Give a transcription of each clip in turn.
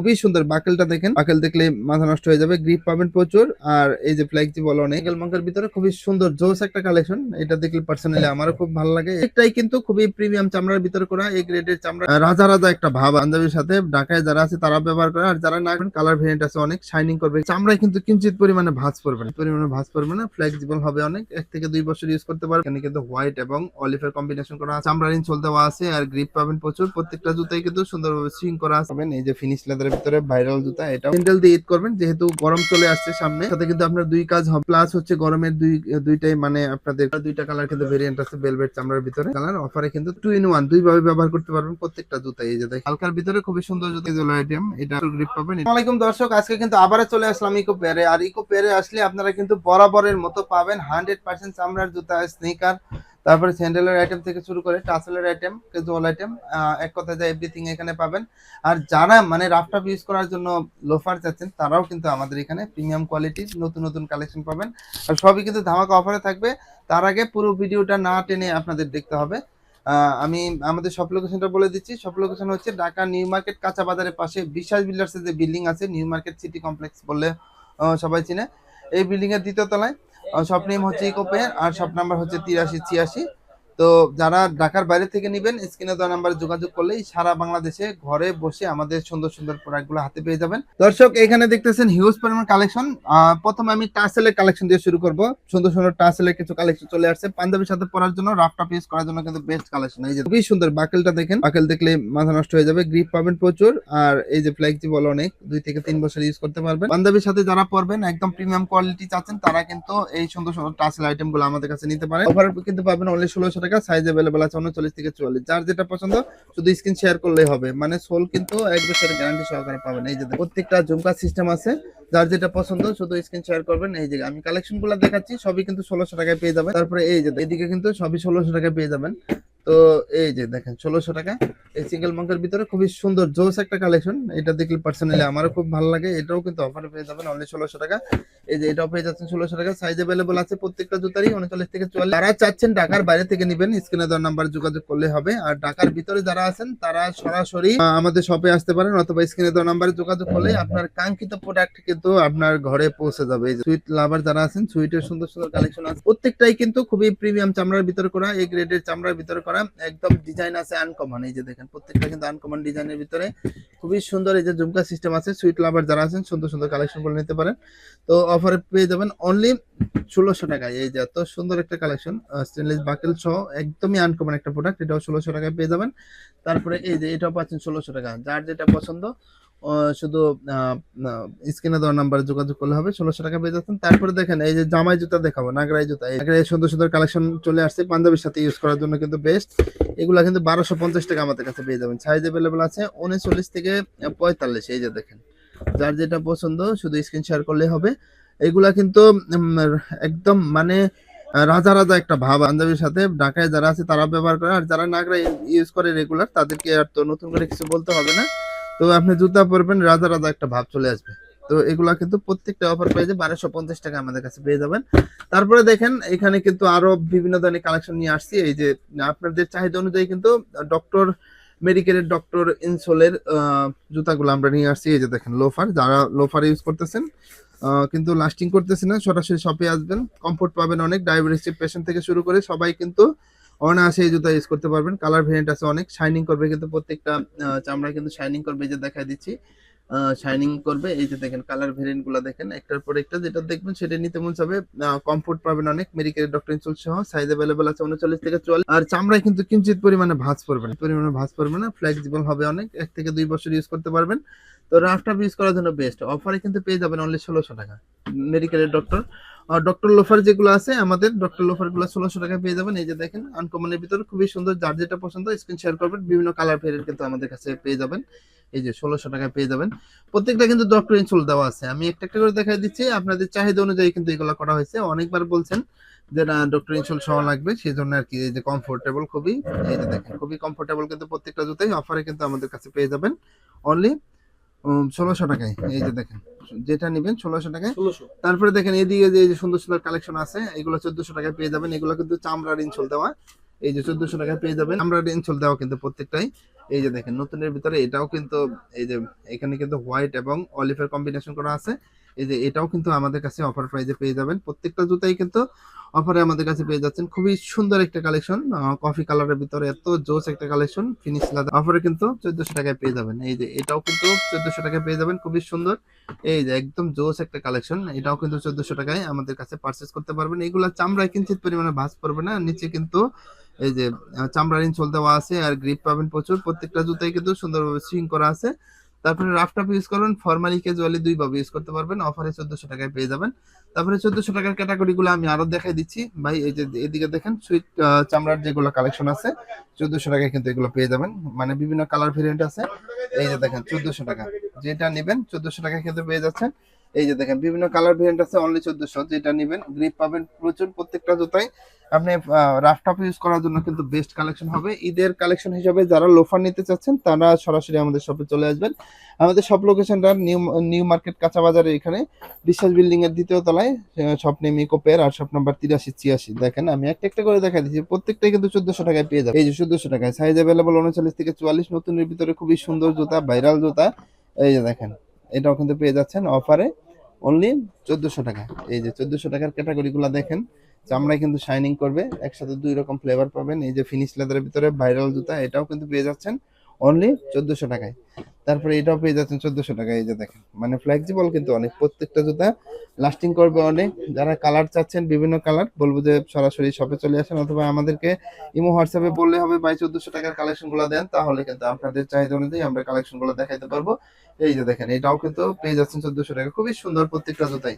খুবই সুন্দর বাকেলটা দেখেন। বাকেল দেখলে মাথা নষ্ট হয়ে যাবে গ্রিপ পাবেন প্রচুর। আর এই যে ফ্ল্যাগজি বলো অনেক। মাঙ্কের ভিতরে খুবই সুন্দর, জোস একটা কালেকশন এটা দেখলে পার্সোনালি আমারও খুব ভালো লাগে। একটাই কিন্তু খুবই প্রিমিয়াম চামড়ার ভিতরে করা এই গ্রেডের চামড়া। রাজা রাজা একটা ভাব, পাঞ্জাবির সাথে ঢাকায় যারা আছে তারা ব্যবহার করে। আর যারা না করেন কালার ভেরিয়েন্ট আছে অনেক শাইনিং করবে। চামড়ায় কিন্তু কিঞ্চিত পরিমাণে ভাঁজ পড়বে না। পরিমাণে ভাঁজ পড়বে না ফ্লেক্সিবল হবে অনেক। এক থেকে দুই বছর ইউজ করতে পারবে। এখানে কিন্তু হোয়াইট এবং অলিভের কম্বিনেশন করা চামড়ার ইনসোল দেওয়া আছে, আর গ্রিপ পাবেন প্রচুর। প্রত্যেকটা জুতাই কিন্তু সুন্দরভাবে সুইং করা আছে। এই যে ফিনিশ লেদারের ভিতরে ভাইরাল জুতা এটা স্যান্ডেল দিয়ে ঈদ করবেন, যেহেতু গরম চলে আসছে সামনে। সাথে কিন্তু আপনার দুই কাজ হবে প্লাস হচ্ছে গরমের দুই, দুইটাই মানে আপনাদের দুইটা কালার কিন্তু ভেরিয়েন্ট আছে বেলভেট চামড়ার ভিতরে। কালার অফারে কিন্তু টু ইন ওয়ান দুই ভাবে ব্যবহার করতে পারবেন প্রত্যেকটা জুতাই। এই যে দেখেন, হালকার ভিতরে খুবই সুন্দর জুতা জেলো আইটেম এটা গ্রিপ পাবেন। আসসালামাইকুম দর্শক, আজকে কিন্তু আবারও চলে আসলাম ইকো পেয়ারে আর ইকো পেয়ারে আসলে আপনারা কিন্তু বরাবরের মতো পাবেন হান্ড্রেড পার্সেন্ট চামড়ার জুতা স্নিকার তারপরে স্যান্ডেলের আইটেম থেকে শুরু করে টাসেলের আইটেম ক্যাজুয়াল আইটেম এক কথায় যায় এভরিথিং এখানে পাবেন। আর যারা মানে রাফটাপ ইউজ করার জন্য লোফার চাচ্ছেন, তারাও কিন্তু আমাদের এখানে প্রিমিয়াম কোয়ালিটির নতুন নতুন কালেকশন পাবেন। আর সবই কিন্তু ধামাকা অফারে থাকবে। তার আগে পুরো ভিডিওটা না টেনে আপনাদের দেখতে হবে। আমি আমাদের সব লোকেশনটা বলে দিচ্ছি। সব লোকেশন হচ্ছে ঢাকা নিউ মার্কেট কাঁচা বাজারের পাশে বিশ্বাস বিল্ডার্সের যে বিল্ডিং আছে, নিউ মার্কেট সিটি কমপ্লেক্স বললে সবাই চিনে। এই বিল্ডিংয়ের দ্বিতীয় তলায় শপ নেম হচ্ছে ইকোপেন আর শপ নাম্বার হচ্ছে তিরাশি ছিয়াশি। তো যারা ঢাকার বাইরে থেকে নেবেন, স্ক্রিনে দেওয়া নাম্বারে যোগাযোগ করলেই সারা বাংলাদেশে ঘরে বসে আমাদের সুন্দর সুন্দর প্রোডাক্টগুলো হাতে পেয়ে যাবেন। দর্শক, এখানে দেখতেছেন হিউজ পরিমাণ কালেকশন প্রথমে আমি টাসেলের কালেকশন দিয়ে শুরু করব। সুন্দর সুন্দর টাসেলের কিছু কালেকশন চলে আসছে। পাঞ্জাবির সাথে পরার জন্য রাফটাপ ইউজ করার জন্য কিন্তু বেস্ট কালেকশন এই যে খুবই সুন্দর বাকেলটা দেখেন। বাকেল দেখলে মাথা নষ্ট হয়ে যাবে গ্রিপ পাবেন প্রচুর। আর এই যে ফ্ল্যাগজি বলো অনেক, দুই থেকে তিন বছর ইউজ করতে পারবেন। পাঞ্জাবির সাথে যারা পরবেন, একদম প্রিমিয়াম কোয়ালিটি চাচ্ছেন, তারা কিন্তু এই সুন্দর সুন্দর টাসেল আইটেমগুলো আমাদের কাছে নিতে পারেন। অফার কিন্তু পাবেন অনলি ষোলোশো টাকা সাইজ অ্যাভেলেবেল আছে উনচল্লিশ থেকে চুয়াল্লিশ। যার যেটা পছন্দ, শুধু স্ক্রিন শেয়ার করলেই হবে। মানে সোল কিন্তু এক বছরের গ্যারান্টি সহকারে পাবেন। এই যে প্রত্যেকটা জুমকা সিস্টেম আছে। যার যেটা পছন্দ, শুধু স্ক্রিন শেয়ার করবেন। এই যে আমি কালেকশনগুলো দেখাচ্ছি, সবই কিন্তু ষোলোশো টাকায় পেয়ে যাবেন। তারপরে এই যে, এদিকে কিন্তু সবই ষোলোশো টাকায় পেয়ে যাবেন। তো এই যে দেখেন, ষোলোশো টাকা। এই সিঙ্গেল মাঙ্কের ভিতরে খুবই সুন্দর, জোস একটা কালেকশন এটা দেখলে পার্সোনালি আমারও খুব ভালো লাগে। এটাও কিন্তু অফারে পেয়ে যাবেন অনলি ষোলোশো টাকা। এই যে এটাও পেয়ে যাচ্ছেন ষোলোশো টাকা। সাইজ অ্যাভেলেবল আছে প্রত্যেকটা জুতারই, উনচল্লিশ থেকে চুয়াল্লিশ। যারা চাচ্ছেন ঢাকার বাইরে থেকে নেবেন, স্ক্রিনে দেওয়ার নাম্বার যোগাযোগ করলে হবে। আর ঢাকার ভিতরে যারা আছেন, তারা সরাসরি আমাদের শপে আসতে পারেন, অথবা স্ক্রিনে দেওয়ার নাম্বারে যোগাযোগ করলে আপনার কাঙ্ক্ষিত প্রোডাক্ট কিন্তু আপনার ঘরে পৌঁছে যাবে। এই সুইট লাভার যারা আছেন সুইটের সুন্দর সুন্দর কালেকশন আছে। প্রত্যেকটাই কিন্তু খুবই প্রিমিয়াম চামড়ার ভিতরে করা এই গ্রেডের চামড়ার ভিতরে করা। একদম ডিজাইন আছে আনকমন এই যে দেখেন, প্রত্যেকটা কিন্তু আনকমন ডিজাইনের ভিতরে খুবই সুন্দর এই যে ঝুমকা সিস্টেম আছে সুইট লাভার যারা আছেন, সুন্দর সুন্দর কালেকশন বলে নিতে পারেন। তো অফারে পেয়ে যাবেন অনলি ষোলোশো টাকায়। এই যে এত সুন্দর একটা কালেকশন স্টেনলেস বাকেল সহ একদমই আনকমন একটা প্রোডাক্ট এটাও ষোলোশো টাকায় পেয়ে যাবেন। তারপরে এই যে এটাও পাচ্ছেন ষোলোশো টাকা। যার যেটা পছন্দ শুধু স্ক্রিনে দেওয়ার নাম্বারে যোগাযোগ করলে হবে, ষোলোশো টাকা পেয়ে যাচ্ছেন। তারপরে দেখেন, এই যে জামাই জুতা দেখাবো, নাগরাই জুতা। এই সুন্দর সুন্দর কালেকশন চলে আসছে, পাঞ্জাবির সাথে ইউজ করার জন্য কিন্তু বেস্ট এগুলা কিন্তু বারোশো পঞ্চাশ টাকা আমাদের কাছে পেয়ে যাবেন। সাইজ অ্যাভেলেবল আছে উনচল্লিশ থেকে পঁয়তাল্লিশ, এই যে দেখেন। যার যেটা পছন্দ, শুধু স্ক্রিন শেয়ার করলে হবে। এগুলা কিন্তু একদম মানে রাজা রাজা একটা ভাব। পাঞ্জাবির সাথে ঢাকায় যারা আছে তারা ব্যবহার করে, আর যারা নাগরা ইউজ করে রেগুলার তাদেরকে আর তো নতুন করে কিছু বলতে হবে না। তো আপনি জুতা পরবেন রাজা রাজা একটা ভাব চলে আসবে। তো এগুলা কিন্তু প্রত্যেকটা অফার পেয়ে বারোশো পঞ্চাশ টাকা আমাদের কাছে পেয়ে যাবেন। তারপরে দেখেন, এখানে কিন্তু আরও বিভিন্ন ধরনের কালেকশন নিয়ে আসছি। এই যে আপনাদের চাহিদা অনুযায়ী কিন্তু ডক্টর মেডিকেলের ডক্টর ইনসোলের জুতাগুলো আমরা নিয়ে আসছি। এই যে দেখেন লোফার যারা লোফার ইউজ করতেছেন কিন্তু লাস্টিং করতেছে না, সরাসরি শপে আসবেন। কমফোর্ট পাবেন অনেক ডায়াবেটিস পেশেন্ট থেকে শুরু করে সবাই কিন্তু অনায়াসে এই জুতা ইউজ করতে পারবেন। কালার ভেরিয়েন্ট আছে অনেক। শাইনিং করবে কিন্তু প্রত্যেকটা চামড়া কিন্তু শাইনিং করবে যে দেখাই দিচ্ছি। শাইনিং করবে। এই যে দেখেন কালার ভেরিয়েন্টগুলো দেখেন। একটার পর একটা যেটা দেখবেন সেটা নিতে মন যাবে কমফোর্ট পাবেন অনেক। মেডিকেলের ডক্টর ইনসুল সহ সাইজ অ্যাভেলেবল আছে উনচল্লিশ থেকে চুয়াল্লিশ। আর চামড়ায় কিন্তু কিঞ্চিত পরিমাণে ভাঁজ পড়বে না। পরিমাণে ভাঁজ পড়বে না। ফ্লেক্সিবল হবে অনেক। এক থেকে দুই বছর ইউজ করতে পারবেন। তো রাফটাপ ইউজ করার জন্য বেস্ট অফারে কিন্তু পেয়ে যাবেন অনলি ষোলোশো টাকা। মেডিকেলের ডক্টর ডক্টর লোফার যেগুলো আছে, আমাদের ডক্টর লোফারগুলো ষোলোশো টাকা পেয়ে যাবেন। এই যে দেখেন আনকমনের ভিতরে খুবই সুন্দর, যার যেটা পছন্দ স্ক্রিন শেয়ার করবেন, বিভিন্ন কালার ভেরিয়েন্ট কিন্তু আমাদের কাছে পেয়ে যাবেন। এই যে ষোলোশো টাকায় পেয়ে যাবেন। প্রত্যেকটা কিন্তু ডক্টর ইনসোল দেওয়া আছে। আমি একটা একটা করে দেখাই দিচ্ছি। আপনাদের চাহিদা অনুযায়ী কিন্তু এগুলো করা হয়েছে। অনেকবার বলছেন যে, না ডক্টর ইনসোল সহ লাগবে। সেই জন্য আর কি, এই যে কমফোর্টেবল খুবই, এই যে দেখেন, খুবই কমফোর্টেবল কিন্তু প্রত্যেকটা জুতাই অফারে কিন্তু আমাদের কাছে পেয়ে যাবেন। অনলি ষোলোশো টাকায় এই যে দেখেন যেটা নেবেন ষোলোশো টাকায়। তারপরে দেখেন এদিকে যে এই যে সুন্দর সুন্দর কালেকশন আছে এগুলো চোদ্দশো টাকায় পেয়ে যাবেন। এগুলো কিন্তু চামড়ার ইনসোল দেওয়া। এই যে চোদ্দশো টাকায় পেয়ে যাবেন। আমরা ইনসোল দেওয়া কিন্তু প্রত্যেকটাই। এই যে দেখেন নতুনের ভিতরে এটাও কিন্তু এই যে এখানে কিন্তু হোয়াইট এবং অলিভের কম্বিনেশন করা আছে। এই যে এটাও কিন্তু আমাদের কাছে অফার প্রাইজে পেয়ে যাবেন। প্রত্যেকটা জুতাই কিন্তু অফারে আমাদের কাছে পেয়ে যাচ্ছেন। খুবই সুন্দর একটা কালেকশন কফি কালারের ভিতরে এত জোস একটা কালেকশন ফিনিশ লাদা অফারে কিন্তু চোদ্দশো টাকায় পেয়ে যাবেন। এই যে এটাও কিন্তু চোদ্দশো টাকায় পেয়ে যাবেন খুবই সুন্দর। এই যে একদম জোস একটা কালেকশন এটাও কিন্তু চোদ্দশো টাকায় আমাদের কাছে পারচেস করতে পারবেন। এইগুলা চামড়ায় কিঞ্চিত পরিমাণে ভাঁজ পড়বে না নিচে কিন্তু এই যে আহ, চামড়ার ইনসোল দেওয়া আছে আর গ্রিপ পাবেন প্রচুর। প্রত্যেকটা জুতাই কিন্তু সুন্দরভাবে সুইং করা আছে। তারপরে রাফটাপ ইউজ করবেন ফর্মালি ক্যাজুয়ালি দুই ভাবে ইউজ করতে পারবেন। অফারে চোদ্দশো টাকায় পেয়ে যাবেন। তারপরে চোদ্দশো টাকার ক্যাটাগরিগুলো আমি আরও দেখাই দিচ্ছি। ভাই, এই যে এদিকে দেখেন সুইট চামড়ার যেগুলো কালেকশন আছে, চোদ্দশো টাকায় কিন্তু এগুলো পেয়ে যাবেন। মানে বিভিন্ন কালার ভেরিয়েন্ট আছে। এই যে দেখেন, চোদ্দশো টাকা। যেটা নেবেন, চোদ্দশো টাকায় কিন্তু পেয়ে যাচ্ছেন। এই যে দেখেন, বিভিন্ন কালার ভেরিয়েন্ট আছে অনলি চোদ্দশো, যেটা নেবেন গ্রিপ পাবেন প্রচুর প্রত্যেকটা জুতাই। আপনি রাফ টপ ইউজ করার জন্য কিন্তু বেস্ট কালেকশন হবে। ঈদের কালেকশন হিসাবে যারা লোফার নিতে চাচ্ছেন, তারা সরাসরি আমাদের শপে চলে আসবেন। আমাদের সব লোকেশনটা নিউ নিউ মার্কেট কাঁচা বাজারে এখানে। বিশ্বাস বিল্ডিং এর দ্বিতীয় তলায় শপ নেম ইকোপের আর শপ নাম্বার তিরাশি, ছিয়াশি। দেখেন, আমি একটা একটা করে দেখা দিচ্ছি। প্রত্যেকটাই কিন্তু চোদ্দশো টাকায় পেয়ে যাবে এই যে চোদ্দশো টাকায় সাইজ অ্যাভেলেবল উনচল্লিশ থেকে চুয়াল্লিশ নতুনের ভিতরে খুবই সুন্দর জুতা ভাইরাল জুতা। এই যে দেখেন এটাও কিন্তু পেয়ে যাচ্ছেন অফারে অনলি চোদ্দশো টাকা। এই যে চোদ্দশো টাকার ক্যাটাগরি গুলা দেখেন, চামড়ায় কিন্তু শাইনিং করবে, একসাথে দুই রকম ফ্লেভার পাবেন। এই যে ফিনিশ লেদারের ভিতরে ভাইরাল জুতা, এটাও কিন্তু পেয়ে যাচ্ছেন অনলি চোদ্দশো টাকায়। তারপরে এটাও পেয়ে যাচ্ছেন চোদ্দশো টাকায়, এই যে দেখেন। মানে ফ্লেক্সিবল কিন্তু অনেক। প্রত্যেকটা জুতা লাস্টিং করবে অনেক যারা কালার চাচ্ছেন, বিভিন্ন কালার বলব যে সরাসরি শপে চলে আসেন অথবা আমাদেরকে ইমো হোয়াটসঅ্যাপে বললে হবে বাই চোদ্দশো টাকার কালেকশনগুলো দেন, তাহলে কিন্তু আপনাদের চাহিদা অনুযায়ী আমরা কালেকশনগুলো দেখাইতে পারব। এই যে দেখেন, এটাও কিন্তু পেয়ে যাচ্ছেন চোদ্দশো টাকা। খুবই সুন্দর প্রত্যেকটা জুতাই।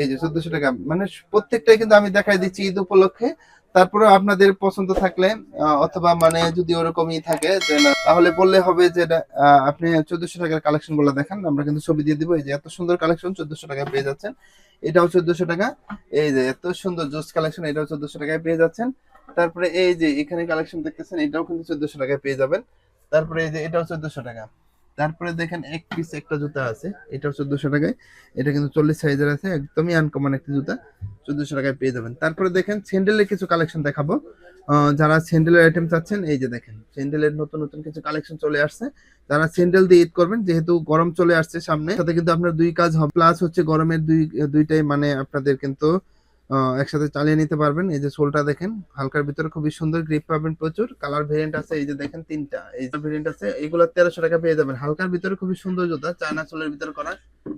এই যে চোদ্দশো টাকা মানে প্রত্যেকটাই কিন্তু আমি দেখাই দিচ্ছি ঈদ উপলক্ষে। তারপরে আপনাদের পছন্দ থাকলে অথবা মানে যদি ওরকমই থাকে যে না, তাহলে বললে হবে যে আপনি চোদ্দশো টাকার কালেকশনগুলো দেখান আমরা কিন্তু ছবি দিয়ে দিব এই যে এত সুন্দর কালেকশন চোদ্দশো টাকায় পেয়ে যাচ্ছেন। এটাও চোদ্দশো টাকা এই যে এত সুন্দর জোস কালেকশন এটাও চোদ্দশো টাকায় পেয়ে যাচ্ছেন। তারপরে এই যে এখানে কালেকশন দেখতেছেন এটাও কিন্তু চোদ্দশো টাকায় পেয়ে যাবেন। তারপরে এই যে এটাও চোদ্দশো টাকা। তারপরে দেখেন এক পিস একটা জুতা আছে, এটাও চোদ্দশো টাকায়। এটা কিন্তু চল্লিশ সাইজের আছে, একদমই আনকমন একটা জুতা, চোদ্দশো টাকায় পেয়ে যাবেন। তারপরে দেখেন স্যান্ডেলের কিছু কালেকশন দেখাবো। যারা স্যান্ডেলের আইটেম চাচ্ছেন, এই যে দেখেন স্যান্ডেলের নতুন নতুন কিছু কালেকশন চলে আসছে। যারা স্যান্ডেল দিয়ে ঈদ করবেন, যেহেতু গরম চলে আসছে সামনে সাথে কিন্তু আপনার দুই কাজ হবে। প্লাস হচ্ছে গরমের দুই, দুইটাই মানে আপনাদের কিন্তু একসাথে চালিয়ে নিতে পারবেন। এই যে সোলটা দেখেন, হালকার ভিতরে খুবই সুন্দর গ্রিপ পাবেন প্রচুর। কালার ভেরিয়েন্ট আছে, এই যে দেখেন তিনটা। এই যে ভেরিয়েন্ট আছে, এগুলো তেরোশো টাকা পেয়ে যাবেন। হালকার ভিতরে খুবই সুন্দর জুতা, চায়না সোলের ভিতরে করা।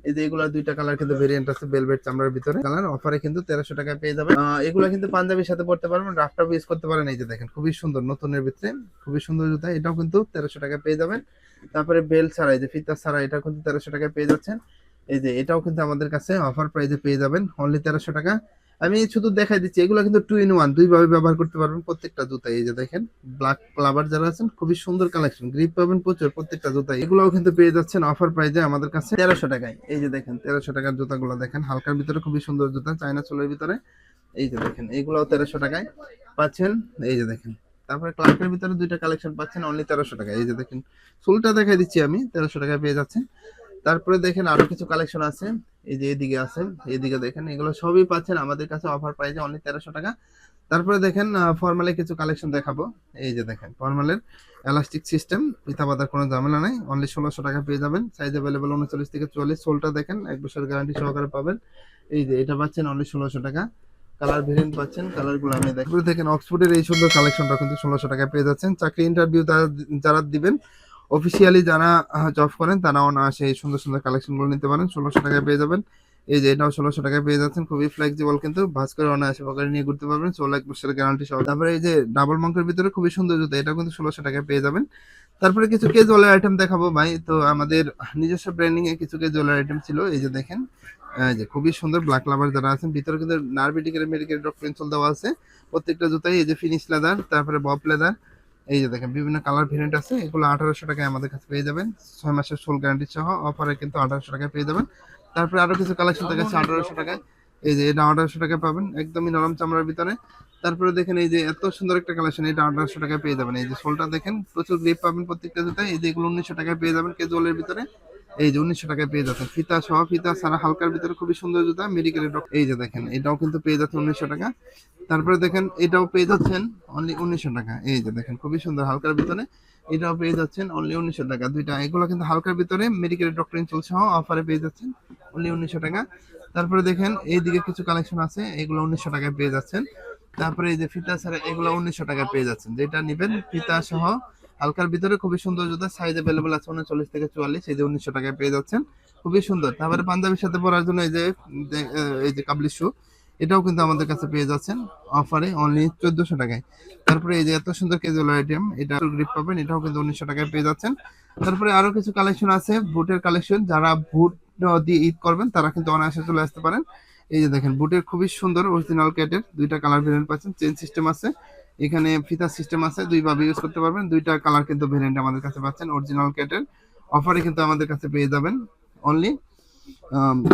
এই যে এগুলা দুইটা কালার কিন্তু ভেরিয়েন্ট আছে বেলভেট চামড়ার ভিতরে। কালার অফারে কিন্তু তেরোশো টাকায় পেয়ে যাবেন। এগুলা কিন্তু পাঞ্জাবির সাথে পড়তে পারবেন রাফটাপ ইউজ করতে পারেন। এই যে দেখেন, খুবই সুন্দর, নতুনের ভিতরে। খুবই সুন্দর জুতা, এটাও কিন্তু তেরোশো টাকা পেয়ে যাবেন। তারপরে বেল ছাড়া, এই যে ফিতা ছাড়া এটা কিন্তু তেরোশো টাকায় পেয়ে যাচ্ছেন। এই যে এটাও কিন্তু আমাদের কাছে অফার প্রাইজে পেয়ে যাবেন। অনলি তেরোশো টাকা। আমি শুধু দেখাই দিচ্ছি, এগুলো কিন্তু টু ইন ওয়ান দুই ভাবে ব্যবহার করতে পারবেন প্রত্যেকটা জুতা এই যে দেখেন ব্ল্যাক ক্লাবার যারা আছেন, খুবই সুন্দর কালেকশন গ্রিপ পাবেন প্রচুর প্রত্যেকটা জুতা এগুলোও কিন্তু পেয়ে যাচ্ছেন অফার প্রাইজে আমাদের কাছে তেরোশো টাকায়। এই যে দেখেন, তেরোশো টাকার জুতাগুলো দেখেন, হালকার ভিতরে খুবই সুন্দর জুতা, চায়না চোলের ভিতরে। এই যে দেখেন এইগুলোও তেরোশো টাকায় পাচ্ছেন। এই যে দেখেন, তারপরে ক্লার্কের ভিতরে দুইটা কালেকশন পাচ্ছেন অনলি তেরোশো টাকা এই যে দেখেন, চুলটা দেখাই দিচ্ছি আমি, তেরোশো টাকায় পেয়ে যাচ্ছেন। তারপরে দেখেন আরও কিছু কালেকশন আছে। এই যে এদিকে আছে, এদিকে দেখেন, এগুলো সবই পাচ্ছেন। আমাদের কাছে অফার প্রাইজে অনলি তেরোশো টাকা। তারপরে দেখেন ফর্মালে কিছু কালেকশন দেখাবো। এই যে দেখেন ফর্মালের এলাস্টিক সিস্টেম পিতা বাঁধার কোনো ঝামেলা নাই। অনলি ষোলোশো টাকা পেয়ে যাবেন। সাইজ অ্যাভেলেবল উনচল্লিশ থেকে চুয়াল্লিশ। সোলটা দেখেন, এক বছর গ্যারান্টি সহকারে পাবেন। এই যে এটা পাচ্ছেন অনলি ষোলোশো টাকা। কালার ভেরিয়েন্ট পাচ্ছেন কালারগুলো আমি দেখেন অক্সফোর্ডের এই সুন্দর কালেকশনটা কিন্তু ষোলোশো টাকায় পেয়ে যাচ্ছেন। চাকরি ইন্টারভিউ যারা দিবেন অফিসিয়ালি যারা জব করেন তারা অনায়াসে এই সুন্দর সুন্দর কালেকশনগুলো নিতে পারেন। ষোলোশো টাকায় পেয়ে যাবেন। এই যে এটাও ষোলোশো টাকায় পেয়ে যাচ্ছেন। খুবই ফ্লেক্সিবল কিন্তু ভাস করে অনায়াসে পকেটে নিয়ে ঘুরতে পারবেন। ষোলো এক বছরের গ্যারান্টি সহ। তারপরে এই যে ডাবল মাংকের ভিতরে খুবই সুন্দর জুতো, এটাও কিন্তু ষোলোশো টাকায় পেয়ে যাবেন। তারপরে কিছু কেজুয়ালের আইটেম দেখাবো ভাই। তো আমাদের নিজস্ব ব্র্যান্ডিং এ কিছু কেজুয়ালের আইটেম ছিল। এই যে দেখেন যে খুবই সুন্দর ব্ল্যাক লাভার যারা আছেন, ভিতরে কিন্তু নার্ভিটিকের মেডিকেল ডট পেন্সিল দেওয়া আছে। প্রত্যেকটা জুতাই এই যে ফিনিশ লেদার তারপরে বব লেদার এই যে দেখেন, বিভিন্ন কালার ভেরিয়েন্ট আছে, এগুলো আঠারোশো টাকায় আমাদের কাছে পেয়ে যাবেন। ছয় মাসের সোল গ্যারান্টি সহ অফারে কিন্তু আঠারোশো টাকায় পেয়ে যাবেন। তারপরে আরও কিছু কালেকশন থাকে আঠারোশো টাকায়। এই যে এটা আঠারোশো টাকায় পাবেন, একদমই নরম চামড়ার ভিতরে। তারপরে দেখেন এই যে এত সুন্দর একটা কালেকশন এটা আঠারোশো টাকায় পেয়ে যাবেন। এই যে সোলটা দেখেন, প্রচুর গ্রিপ পাবেন প্রত্যেকটা জুতায়। এই যে এগুলো উনিশশো টাকায় পেয়ে যাবেন কেজুয়ালের ভিতরে। এই যে উনিশশো টাকায় পেয়ে যাচ্ছেন। ফিতা সহ ফিতা ছাড়া হালকার ভিতরে খুবই সুন্দর জুতা মেডিকেলের এই যে দেখেন, এটাও কিন্তু পেয়ে যাচ্ছে উনিশশো টাকা। তারপরে দেখেন, এটাও পেয়ে যাচ্ছেন অনলি উনিশশো টাকা। এই যে দেখেন, খুবই সুন্দর হালকার ভিতরে। এটাও পেয়ে যাচ্ছেন অনলি উনিশশো টাকা। দুইটা, এগুলো কিন্তু হালকার ভিতরে মেডিকেল ডক্টর ইনচুল সহ অফারে পেয়ে যাচ্ছেন অনলি উনিশশো টাকা। তারপরে দেখেন, এইদিকে কিছু কালেকশন আছে, এগুলো উনিশশো টাকায় পেয়ে যাচ্ছেন। তারপরে এই যে ফিতা ছাড়া, এগুলো উনিশশো টাকায় পেয়ে যাচ্ছেন। যেটা নেবেন, ফিতা সহ হালকার ভিতরে খুবই সুন্দর জুতা সাইজ অ্যাভেলেবল আছে উনচল্লিশ থেকে চুয়াল্লিশ, এই যে উনিশশো টাকায় পেয়ে যাচ্ছেন। খুবই সুন্দর। তারপরে পাঞ্জাবির সাথে পরার জন্য এই যে এই যে কাবলি শু এটাও কিন্তু আমাদের কাছে পেয়ে যাচ্ছেন অফারে অনলি চোদ্দশো টাকায়। তারপরে এই যে এত সুন্দর কেজুয়াল আইটেম এটা গ্রিপ পাবেন, এটাও কিন্তু উনিশশো টাকায় পেয়ে যাচ্ছেন। তারপরে আরও কিছু কালেকশন আছে বুটের কালেকশন যারা বুট দিয়ে ঈদ করবেন, তারা কিন্তু অনায়াসে চলে আসতে পারেন। এই যে দেখেন বুটের খুবই সুন্দর অরিজিনাল ক্যাটের দুইটা কালার ভেরিয়েন্ট পাচ্ছেন চেন সিস্টেম আছে। এখানে ফিতা সিস্টেম আছে দুইভাবে ইউজ করতে পারবেন। দুইটা কালার কিন্তু ভেরিয়েন্ট আমাদের কাছে পাচ্ছেন অরিজিনাল ক্যাটের অফারে কিন্তু আমাদের কাছে পেয়ে যাবেন অনলি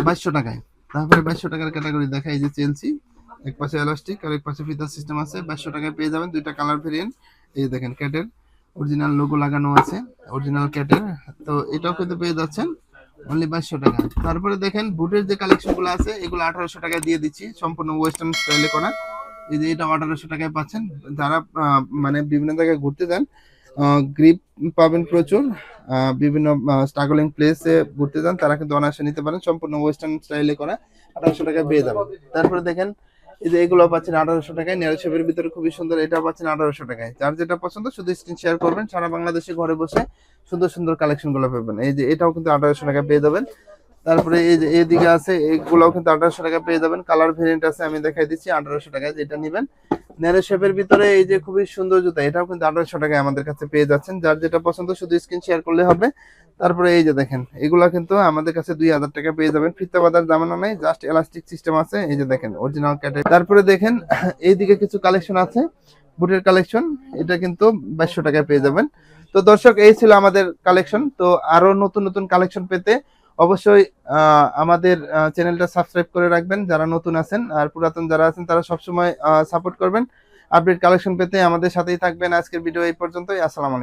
বাইশশো টাকায়। তারপরে বাইশশো টাকার ক্যাটাগরি দেখা এই যে চেলসি এক পাশে এলাস্টিক আর এক পাশে ফিতা সিস্টেম আছে, বাইশশো টাকায় পেয়ে যাবেন দুইটা কালার ভেরিয়েন্ট এই দেখেন ক্যাটের অরিজিনাল লোগো লাগানো আছে অরিজিনাল ক্যাটের তো এটাও কিন্তু পেয়ে যাচ্ছেন অনলি বাইশশো টাকা। তারপরে দেখেন বুটের যে কালেকশনগুলো আছে, এগুলো আঠারোশো টাকায় দিয়ে দিচ্ছি, সম্পূর্ণ ওয়েস্টার্ন স্টাইলে করা। এই যে এটা আঠারোশো টাকায় পাচ্ছেন, যারা মানে বিভিন্ন জায়গায় ঘুরতে যান গ্রিপ পাবেন প্রচুর বিভিন্ন স্ট্রাগলিং প্লেসে ঘুরতে যান, তারা কিন্তু অনায়াসে নিতে পারেন, সম্পূর্ণ ওয়েস্টার্ন স্টাইলে করা আঠারোশো টাকায় পেয়ে যাবেন। তারপরে দেখেন, এই যে এগুলো পাচ্ছেন আঠারোশো টাকায় নেয়ারশেপের ভিতরে খুবই সুন্দর, এটা পাচ্ছেন আঠারোশো টাকায়। যার যেটা পছন্দ, শুধু স্ক্রিন শেয়ার করবেন, সারা বাংলাদেশে ঘরে বসে সুন্দর সুন্দর কালেকশনগুলো পাবেন। এই যে এটাও কিন্তু আঠারোশো টাকায় পেয়ে যাবেন। তারপরে এই এদিকে আছে, এগুলোও কিন্তু আঠারোশো টাকা পেয়ে যাবেন। কালার ভেরিয়েন্ট আছে, আমি দেখাই দিচ্ছি, আঠারোশো টাকায় যেটা নেবেন। ন্যারো শেপের ভিতরে এই যে খুবই সুন্দর জুতা, এটাও কিন্তু আঠারোশো টাকায় আমাদের কাছে পেয়ে যাচ্ছেন। যার যেটা পছন্দ, শুধু স্ক্রিন শেয়ার করলে হবে। তারপরে এই যে দেখেন, এগুলা কিন্তু আমাদের কাছে দুই হাজার টাকা পেয়ে যাবেন। ফিতা বাজার জামানো নেই জাস্ট এলাস্টিক সিস্টেম আছে। এই যে দেখেন অরিজিনাল ক্যাটে তারপরে দেখেন, এইদিকে কিছু কালেকশন আছে বুটের কালেকশন এটা কিন্তু বাইশশো টাকায় পেয়ে যাবেন। তো দর্শক, এই ছিল আমাদের কালেকশন তো আরও নতুন নতুন কালেকশন পেতে অবশ্যই আমাদের চ্যানেলটা সাবস্ক্রাইব করে রাখবেন যারা নতুন আছেন আর পুরাতন যারা আছেন তারা সবসময় সাপোর্ট করবেন। আপডেট কালেকশন পেতে আমাদের সাথেই থাকবেন। আজকের ভিডিও এই পর্যন্তই। আসসালামু